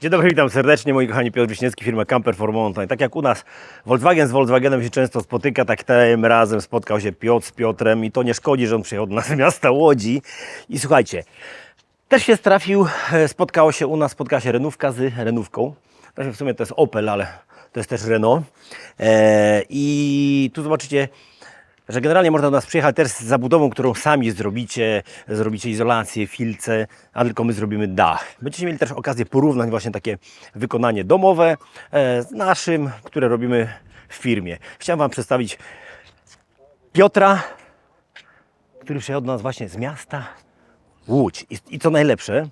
Dzień dobry, witam serdecznie, moi kochani Piotr Wiśniewski, firma Camper for Mountain. Tak jak u nas Volkswagen z Volkswagenem się często spotyka, tak tym razem spotkał się Piotr z Piotrem i to nie szkodzi, że on przyjechał do nas miasta Łodzi. I słuchajcie, też się trafił, e, spotkało się u nas, spotkała się Renówka z Renówką. Znaczy w sumie to jest Opel, ale to jest też Renault. E, I tu zobaczycie, że generalnie można do nas przyjechać też z zabudową, którą sami zrobicie, zrobicie izolację, filce, a tylko my zrobimy dach. Będziecie mieli też okazję porównać właśnie takie wykonanie domowe e, z naszym, które robimy w firmie. Chciałem Wam przedstawić Piotra, który przyjechał do nas właśnie z miasta Łódź. I, i co najlepsze,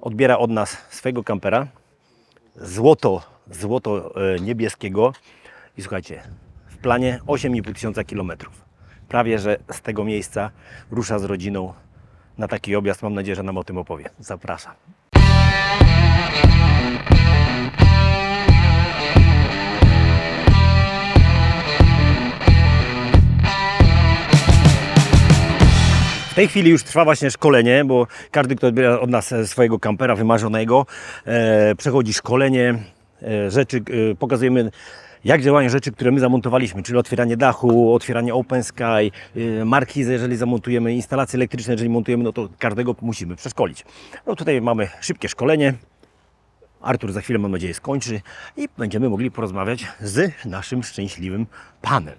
odbiera od nas swojego kampera, złoto, złoto e, niebieskiego i słuchajcie, planie 8,5 tysiąca kilometrów. Prawie, że z tego miejsca rusza z rodziną na taki objazd. Mam nadzieję, że nam o tym opowie. Zapraszam. W tej chwili już trwa właśnie szkolenie, bo każdy, kto odbiera od nas e, swojego kampera wymarzonego, e, przechodzi szkolenie e, rzeczy, e, pokazujemy jak działają rzeczy, które my zamontowaliśmy, czyli otwieranie dachu, otwieranie open sky, e, markizy, jeżeli zamontujemy, instalacje elektryczne, jeżeli montujemy, no to każdego musimy przeszkolić. No tutaj mamy szybkie szkolenie. Artur za chwilę, mam nadzieję, skończy i będziemy mogli porozmawiać z naszym szczęśliwym panem.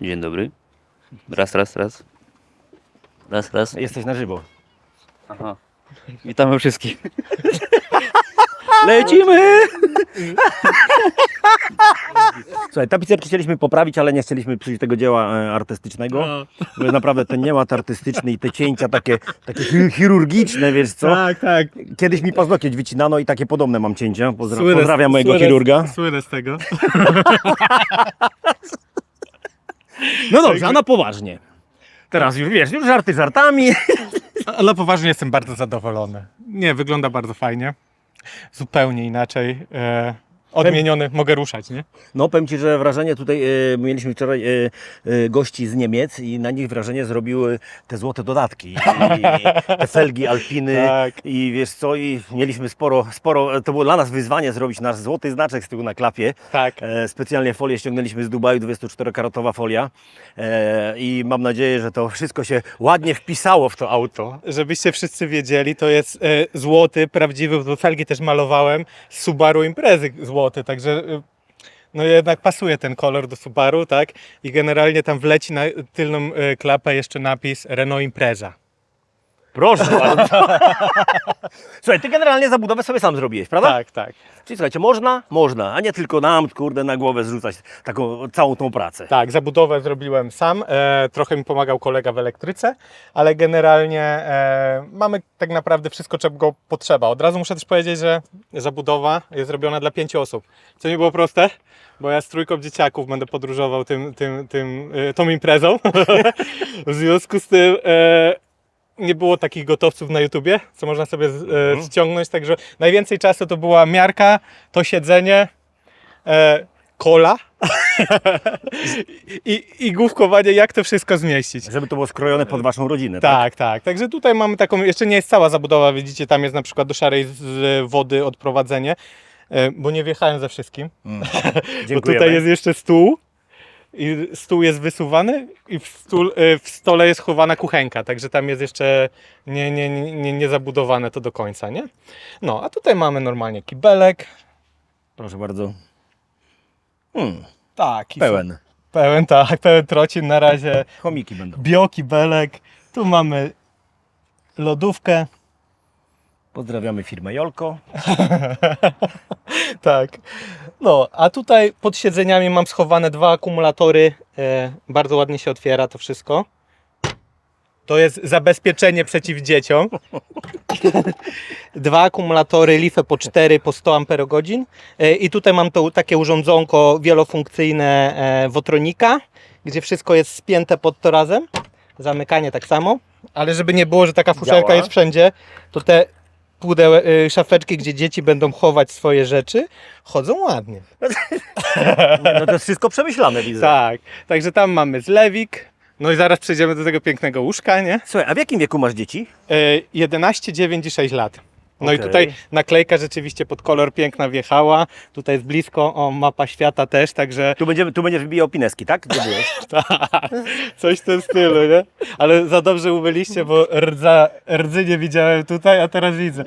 Dzień dobry. Raz, raz, raz. Raz, raz. Jesteś na żywo. Aha. Witamy wszystkich. Lecimy! Słuchaj, tapicerkę chcieliśmy poprawić, ale nie chcieliśmy przyjść tego dzieła e, artystycznego. Bo jest naprawdę ten nieład artystyczny i te cięcia takie, takie chi- chirurgiczne, wiesz co? Tak, tak. Kiedyś mi paznokieć wycinano i takie podobne mam cięcia. Pozdra Słynę pozdrawiam mojego słynę chirurga. Słynę z tego. No dobrze, a na poważnie. Teraz już wiesz, już żarty żartami. Ale poważnie jestem bardzo zadowolony. Nie, wygląda bardzo fajnie. Zupełnie inaczej. E, odmieniony, mogę ruszać, nie? No powiem Ci, że wrażenie tutaj, e, mieliśmy wczoraj e, e, gości z Niemiec i na nich wrażenie zrobiły te złote dodatki. I, te felgi Alpiny Tak. i wiesz co, i mieliśmy sporo, sporo, to było dla nas wyzwanie zrobić nasz złoty znaczek z tyłu na klapie. Tak. E, specjalnie folię ściągnęliśmy z Dubaju, 24-karatowa folia e, i mam nadzieję, że to wszystko się ładnie wpisało w to auto. Żebyście wszyscy wiedzieli, to jest e, złoty, prawdziwy, bo felgi też malowałem, z Subaru Imprezy także e, no jednak pasuje ten kolor do Subaru, tak? I generalnie tam wleci na tylną e, klapę jeszcze napis Renault Impreza. Proszę bardzo. Słuchaj, ty generalnie zabudowę sobie sam zrobiłeś, prawda? Tak, tak. Czyli słuchajcie, można? Można, a nie tylko nam, kurde, na głowę zrzucać taką całą tą pracę. Tak, zabudowę zrobiłem sam. E, trochę mi pomagał kolega w elektryce, ale generalnie e, mamy tak naprawdę wszystko, czego potrzeba. Od razu muszę też powiedzieć, że zabudowa jest zrobiona dla pięciu osób. Co nie było proste, bo ja z trójką dzieciaków będę podróżował tym, tym, tym, e, tą imprezą. w związku z tym e, nie było takich gotowców na YouTubie, co można sobie e, ściągnąć. Także najwięcej czasu to była miarka, to siedzenie, e, kola i, i główkowanie, jak to wszystko zmieścić. Żeby to było skrojone pod waszą rodzinę, Tak, tak. Także tutaj mamy taką, jeszcze nie jest cała zabudowa, widzicie, tam jest na przykład do szarej z wody odprowadzenie, e, bo nie wjechałem ze wszystkim. Mm. Bo tutaj jest jeszcze stół i stół jest wysuwany i w, stół, e, w stole jest chowana kuchenka, także tam jest jeszcze nie, nie, nie, nie, zabudowane to do końca, nie? No, a tutaj mamy normalnie kibelek. Proszę bardzo. Hmm, Tak. i pełen. Pełen, tak, pełen trocin na razie. Chomiki będą. Biokibelek. Tu mamy lodówkę. Pozdrawiamy firmę Jolko. Tak. No, a tutaj pod siedzeniami mam schowane dwa akumulatory. E, bardzo ładnie się otwiera to wszystko. To jest zabezpieczenie przeciw dzieciom. Dwa akumulatory LiFe po 4 po 100 Ah. E, I tutaj mam to takie urządzonko wielofunkcyjne e, Wotronika, gdzie wszystko jest spięte pod to razem. Zamykanie tak samo. Ale żeby nie było, że taka fuszerka Działa. jest wszędzie, to te pudeł, y, szafeczki, gdzie dzieci będą chować swoje rzeczy, chodzą ładnie. No to jest wszystko przemyślane, widzę. Tak, także tam mamy zlewik, No i zaraz przejdziemy do tego pięknego łóżka, nie? Słuchaj, a w jakim wieku masz dzieci? E, 11, 9 i 6 lat. No i Okej. tutaj naklejka rzeczywiście pod kolor piękna wjechała. Tutaj jest blisko, o mapa świata też, także Tu, będziemy, tu będziesz wybijał pineski, tak? Gdzie byłeś? tak, coś w tym stylu, nie? Ale za dobrze ubyliście, bo rdza, rdzy nie widziałem tutaj, a teraz widzę.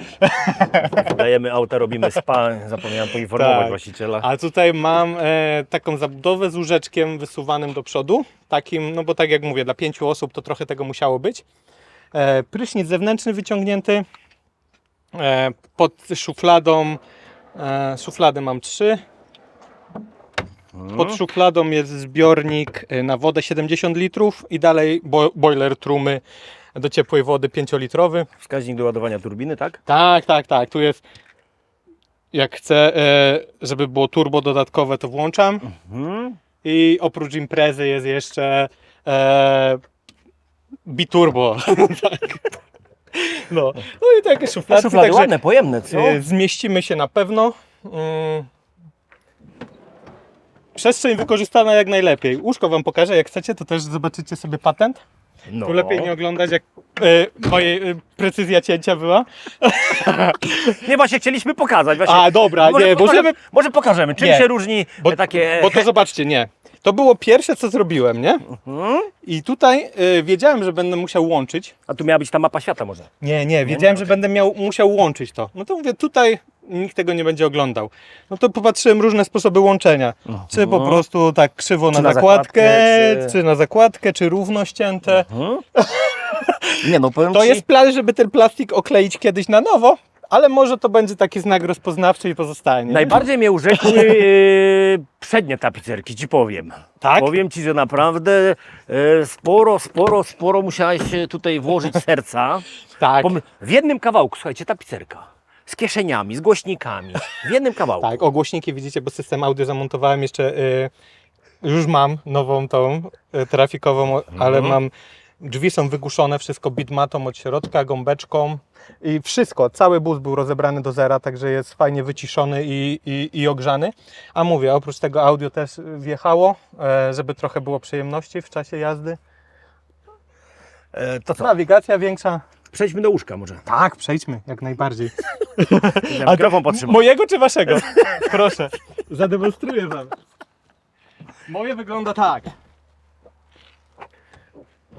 Dajemy auta, robimy spa, zapomniałem poinformować Tak. właściciela. A tutaj mam e, taką zabudowę z łóżeczkiem wysuwanym do przodu. Takim, no bo tak jak mówię, dla pięciu osób to trochę tego musiało być. E, prysznic zewnętrzny wyciągnięty. E, pod szufladą, e, szuflady mam trzy. Pod szufladą jest zbiornik e, na wodę 70 litrów i dalej bo boiler trumy do ciepłej wody 5-litrowy. Wskaźnik do ładowania turbiny, tak? Tak, tak, tak. Tu jest. Jak chcę, żeby było turbo dodatkowe, to włączam. Mhm. I oprócz imprezy jest jeszcze e, biturbo. tak. No. no i takie szufladki, Szuflady także ładne, pojemne, co? e, zmieścimy się na pewno. Mm. Przestrzeń wykorzystana jak najlepiej. Łóżko Wam pokażę, jak chcecie, to też zobaczycie sobie patent. No. Tu lepiej nie oglądać, jak e, mojej e, precyzja cięcia była. Nie, właśnie chcieliśmy pokazać. Właśnie. A, dobra, nie, pokażemy, możemy... może pokażemy, czym Nie. się różni Bo- takie... Bo to zobaczcie, nie. To było pierwsze, co zrobiłem, nie? Mhm. I tutaj y, wiedziałem, że będę musiał łączyć. A tu miała być ta mapa świata może. Nie, nie, wiedziałem, że będę miał, musiał łączyć to. No to mówię, tutaj nikt tego nie będzie oglądał. No to popatrzyłem różne sposoby łączenia. Czy po prostu tak krzywo na, na zakładkę, zakładkę, czy... czy- na zakładkę, czy równo ścięte. Mhm. Nie no, powiem To ci, jest plan, żeby ten plastik okleić kiedyś na nowo, ale może to będzie taki znak rozpoznawczy i pozostanie. najbardziej mnie urzekły yy, przednie tapicerki, ci powiem. Tak? Powiem ci, że naprawdę yy, sporo, sporo, sporo musiałeś e, tutaj włożyć serca. Tak. Pom- W jednym kawałku, słuchajcie, tapicerka. Z kieszeniami, z głośnikami. W jednym kawałku. Tak, o głośniki widzicie, bo system audio zamontowałem jeszcze, y, już mam nową tą y, trafikową, o- ale Mhm. mam, drzwi są wygłuszone, wszystko bitmatą od środka, gąbeczką i wszystko, cały bus był rozebrany do zera, także jest fajnie wyciszony i, i, i ogrzany. A mówię, oprócz tego audio też wjechało, e, żeby trochę było przyjemności w czasie jazdy. E, to co? Nawigacja większa. Przejdźmy do łóżka może. Tak, przejdźmy, jak najbardziej. Ja mikrofon potrzymam. Mojego czy waszego? Proszę. Zademonstruję wam. Moje wygląda tak.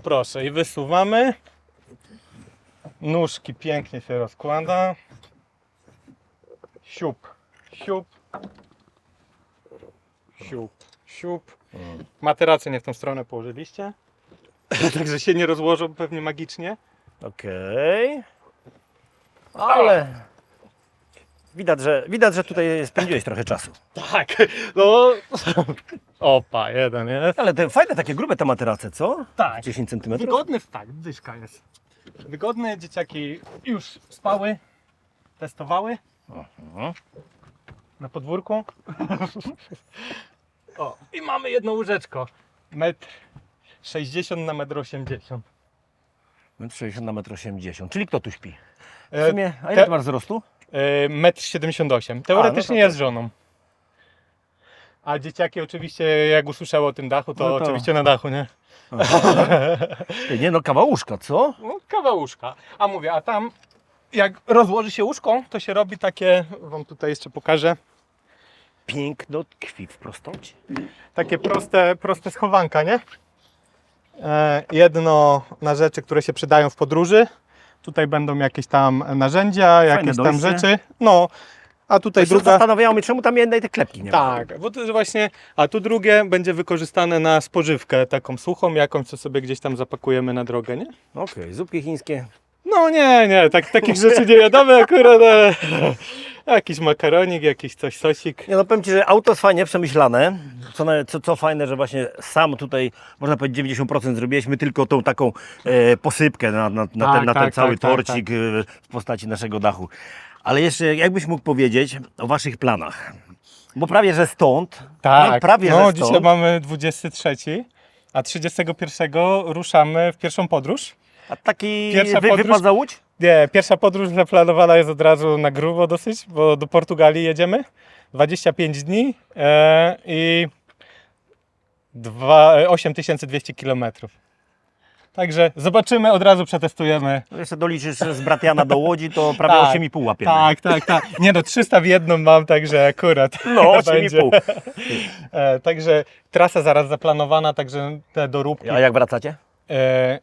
Proszę i wysuwamy. Nóżki pięknie się rozkłada. Siup, siup. Siup, siup. Materację nie w tą stronę położyliście. Także się nie rozłożą pewnie magicznie. Okej. Ale widać że, widać, że tutaj spędziłeś trochę czasu. Tak, no. Opa, jeden jest. Ale te fajne, takie grube te materace, co? Tak. 10 cm. Wygodny, tak, dyszka jest. Wygodny, dzieciaki już spały, testowały na podwórku. O, i mamy jedno łóżeczko. Metr 60 na metr 80. 60 na 1,80 m. Czyli kto tu śpi? W E, sumie, a ile te- ty masz wzrostu? E, metr 78. Teoretycznie to ja z żoną. A dzieciaki oczywiście jak usłyszały o tym dachu, to, No to- oczywiście na dachu, nie? Ty, Nie no, kawał łóżka, co? No, kawał łóżka. A mówię, a tam jak rozłoży się łóżko, to się robi takie, wam tutaj jeszcze pokażę, Piękno tkwi w prostocie. takie proste, proste schowanka, nie? E, jedno na rzeczy, które się przydają w podróży. Tutaj będą jakieś tam narzędzia, jakieś tam dojście. rzeczy. No, a tutaj się druga. zastanawiało mnie, czemu tam jednej te klepki nie ma. Tak, bo to właśnie, a tu drugie będzie wykorzystane na spożywkę taką suchą, jakąś, co sobie gdzieś tam zapakujemy na drogę, nie? Okej, zupki chińskie. No nie, nie, tak, takich rzeczy nie wiadomo akurat, ale jakiś makaronik, jakiś coś, sosik. Nie no, powiem Ci, że auto jest fajnie przemyślane. Co, na- co, co fajne, że właśnie sam tutaj, można powiedzieć 90% zrobiliśmy tylko tą taką e, posypkę na, na, na, Tak, ten, na ten tak, cały tak, tak, torcik e, w postaci naszego dachu. Ale jeszcze jakbyś mógł powiedzieć o Waszych planach? Bo prawie, że stąd, Tak, no, prawie, no że stąd, dzisiaj mamy 23, a 31 ruszamy w pierwszą podróż. a taki Pierwsza wy, podróż- wypad za Łódź? Nie, pierwsza podróż zaplanowana jest od razu na grubo dosyć, bo do Portugalii jedziemy. 25 dni e, i dwa- 8200 km. Także zobaczymy, od razu przetestujemy. Jeszcze doliczysz z Bratiana do Łodzi, to prawie Tak, 8,5 łapiemy. Tak, tak, tak. Nie no, 300 w jedną mam, także akurat. No, będzie. 8,5. E, także trasa zaraz zaplanowana, także te doróbki. A jak wracacie? E,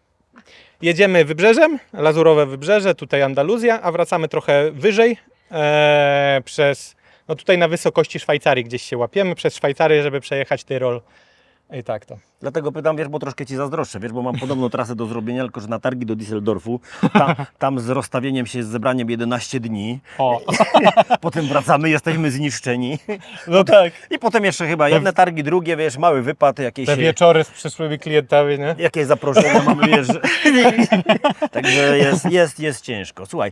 jedziemy wybrzeżem, lazurowe wybrzeże, tutaj Andaluzja, a wracamy trochę wyżej e, przez, no tutaj na wysokości Szwajcarii gdzieś się łapiemy, przez Szwajcarię, żeby przejechać Tyrol. I tak to. Dlatego pytam, wiesz, bo troszkę Ci zazdroszczę, wiesz, bo mam podobną trasę do zrobienia, tylko że na targi do Düsseldorfu, tam, tam z rozstawieniem się, z zebraniem 11 dni, O, potem wracamy, jesteśmy zniszczeni no tak. i potem jeszcze chyba jedne targi, drugie, wiesz, mały wypad, jakieś, Te wieczory z przyszłymi klientami, nie? jakieś zaproszenia mamy, wiesz, że- także jest, jest, jest ciężko. Słuchaj,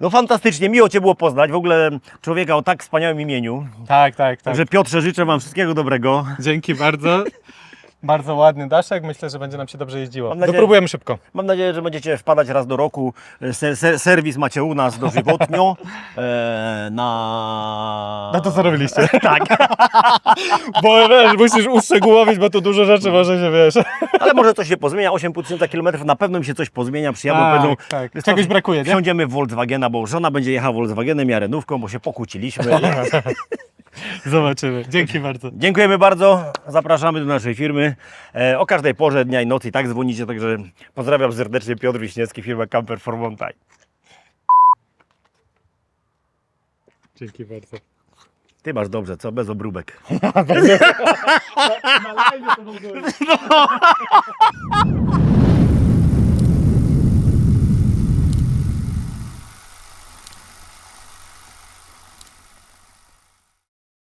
no fantastycznie, miło Cię było poznać, w ogóle człowieka o tak wspaniałym imieniu, Tak, tak, tak. także Piotrze, życzę Wam wszystkiego dobrego. Dzięki bardzo. Bardzo ładny daszek, myślę, że będzie nam się dobrze jeździło. Mam nadzieję- Dopróbujemy szybko. Mam nadzieję, że będziecie wpadać raz do roku. Ser, ser, serwis macie u nas dożywotnio. E, na... No to co robiliście? Tak, Bo wiesz, musisz uszczegółowić, bo tu dużo rzeczy może się, wiesz. ale może coś się pozmienia. 8,5 tysiąca kilometrów, na pewno mi się coś pozmienia. Przyjadą, Tak, powiedzą, tak. wiesz co, Czegoś brakuje, nie? Wsiądziemy w Volkswagena, bo żona będzie jechała Volkswagenem, ja renówką, bo się pokłóciliśmy. Zobaczymy. Dzięki bardzo. Dziękujemy bardzo, zapraszamy do naszej firmy. E, o każdej porze dnia i nocy i tak dzwonicie, także pozdrawiam serdecznie Piotr Wiśniewski, firma Camper for Mountain. Dzięki bardzo. Ty masz dobrze, co? Bez obróbek. Na live to w ogóle.